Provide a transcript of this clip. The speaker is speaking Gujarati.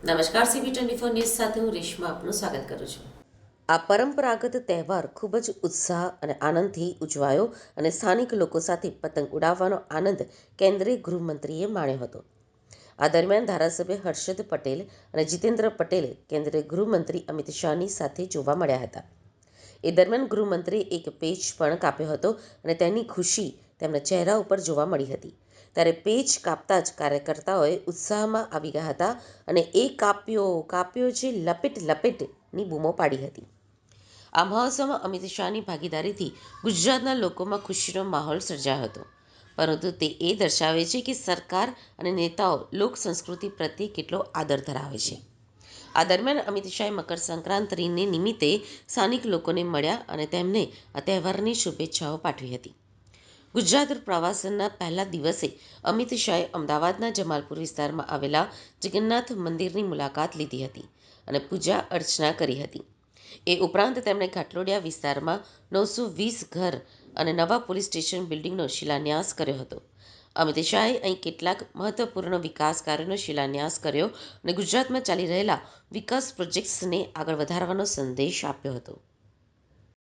નમસ્કાર સીબી ટ્વેન્ટી ફોર ન્યૂઝ સાથે હું રેશમા આપનું સ્વાગત કરું છું. આ પરંપરાગત તહેવાર ખૂબ જ ઉત્સાહ અને આનંદથી ઉજવાયો અને સ્થાનિક લોકો સાથે પતંગ ઉડાવવાનો આનંદ કેન્દ્રીય ગૃહમંત્રીએ માણ્યો હતો. આ દરમિયાન ધારાસભ્ય હર્ષદ પટેલ અને જીતેન્દ્ર પટેલ કેન્દ્રીય ગૃહમંત્રી અમિત શાહની સાથે જોવા મળ્યા હતા. એ દરમિયાન ગૃહમંત્રીએ એક પેજ પણ કાપ્યો હતો અને તેની ખુશી તેમના ચહેરા ઉપર જોવા મળી હતી. ત્યારે પેચ કાપતા જ કાર્યકર્તાઓએ ઉત્સાહમાં આવી ગયા હતા અને એ કાપ્યો કાપ્યો જે લપેટ, લપેટની બૂમો પાડી હતી. આ મહોત્સવમાં અમિત શાહની ભાગીદારીથી ગુજરાતના લોકોમાં ખુશીનો માહોલ સર્જાયો હતો. પરંતુ તે એ દર્શાવે છે કે સરકાર અને નેતાઓ લોક સંસ્કૃતિ પ્રત્યે કેટલો આદર ધરાવે છે. આ દરમિયાન અમિત શાહે મકર સંક્રાંતિને નિમિત્તે સ્થાનિક લોકોને મળ્યા અને તેમને આ તહેવારની શુભેચ્છાઓ પાઠવી હતી. ગુજરાત પ્રવાસનના પહેલા દિવસે અમિત શાહે અમદાવાદના જમાલપુર વિસ્તારમાં આવેલા જગન્નાથ મંદિરની મુલાકાત લીધી હતી અને પૂજા અર્ચના કરી હતી. એ ઉપરાંત તેમણે ઘાટલોડિયા વિસ્તારમાં નવસો વીસ ઘર અને નવા પોલીસ સ્ટેશન બિલ્ડિંગનો શિલાન્યાસ કર્યો હતો. અમિત શાહે અહીં કેટલાક મહત્વપૂર્ણ વિકાસ કાર્યોનો શિલાન્યાસ કર્યો અને ગુજરાતમાં ચાલી રહેલા વિકાસ પ્રોજેક્ટ્સને આગળ વધારવાનો સંદેશ આપ્યો હતો.